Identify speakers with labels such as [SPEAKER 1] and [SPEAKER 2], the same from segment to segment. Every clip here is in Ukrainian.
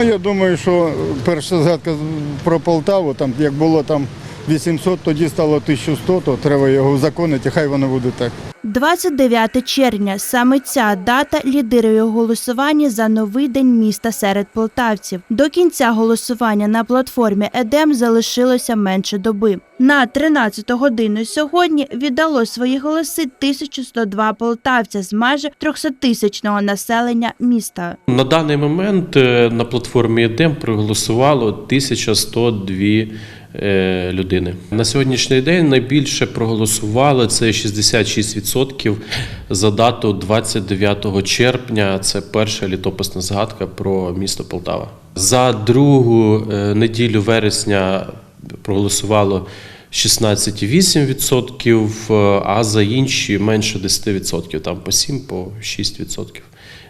[SPEAKER 1] Я думаю, що перша згадка про Полтаву, там як було там 800, тоді стало 1100, то треба його узаконити, хай воно буде так.
[SPEAKER 2] 29 червня. Саме ця дата лідирує у голосуванні за новий день міста серед полтавців. До кінця голосування на платформі ЕДЕМ залишилося менше доби. На 13 годину сьогодні віддало свої голоси 1102 полтавця з майже 300-тисячного населення міста.
[SPEAKER 3] На даний момент е, на платформі ЕДЕМ проголосувало 1102 е, людини. На сьогоднішній день найбільше проголосували це 66% за дату 29 червня. Це перша літописна згадка про місто Полтава. За другу е, неділю вересня проголосувало 16,8%, е, а за інші менше 10%, там по 7, по 6%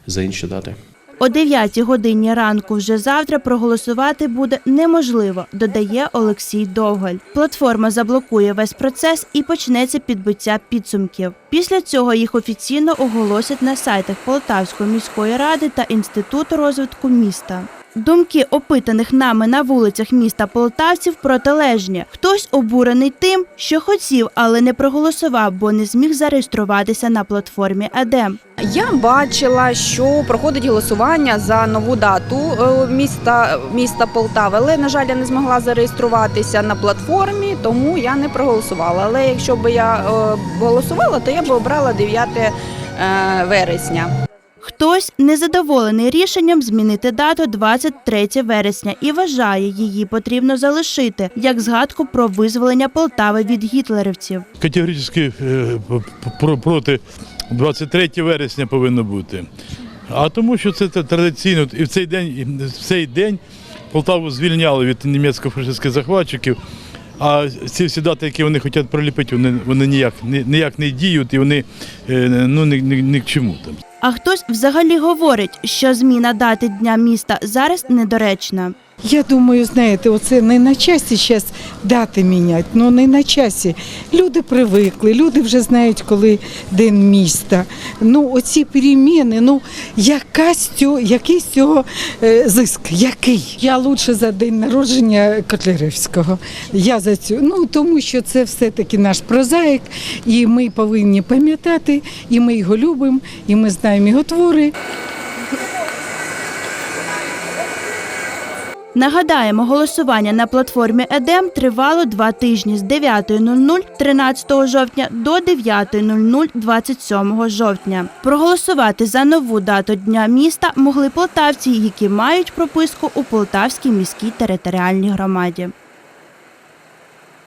[SPEAKER 3] за інші дати.
[SPEAKER 2] О 9 годині ранку вже завтра проголосувати буде неможливо, додає Олексій Довгаль. Платформа заблокує весь процес і почнеться підбиття підсумків. Після цього їх офіційно оголосять на сайтах Полтавської міської ради та Інституту розвитку міста. Думки опитаних нами на вулицях міста полтавців протилежні. Хтось обурений тим, що хотів, але не проголосував, бо не зміг зареєструватися на платформі ЕДЕМ.
[SPEAKER 4] Я бачила, що проходить голосування за нову дату е, міста, міста Полтави, але, на жаль, я не змогла зареєструватися на платформі, тому я не проголосувала. Але якщо б я е, голосувала, то я б обрала 9 е, вересня.
[SPEAKER 2] Хтось незадоволений рішенням змінити дату 23 вересня і вважає, її потрібно залишити як згадку про визволення Полтави від гітлерівців.
[SPEAKER 5] категорично е, проти 23 вересня повинно бути. А тому, що це традиційно, і в цей день, в цей день Полтаву звільняли від німецько-фашистських захватчиків. А ці всі дати, які вони хочуть проліпити, вони, вони ніяк, ні- ніяк не діють і вони е, ну, ні, ні, ні к чому там.
[SPEAKER 2] А хтось взагалі говорить, що зміна дати дня міста зараз недоречна.
[SPEAKER 6] Я думаю, знаєте, оце не на часі зараз дати міняти, ну не на часі. Люди привикли, люди вже знають, коли день міста. Ну, оці переміни, ну яка з цього, який з цього е, зиск? Який? Я лучше за день народження Котляревського. Я за цю. Ну тому що це все-таки наш прозаїк, і ми повинні пам'ятати, і ми його любимо, і ми знаємо його твори.
[SPEAKER 2] Нагадаємо, голосування на платформі ЕДЕМ тривало два тижні з 9.00 13 жовтня до 9.00 27 жовтня. Проголосувати за нову дату Дня міста могли полтавці, які мають прописку у Полтавській міській територіальній громаді.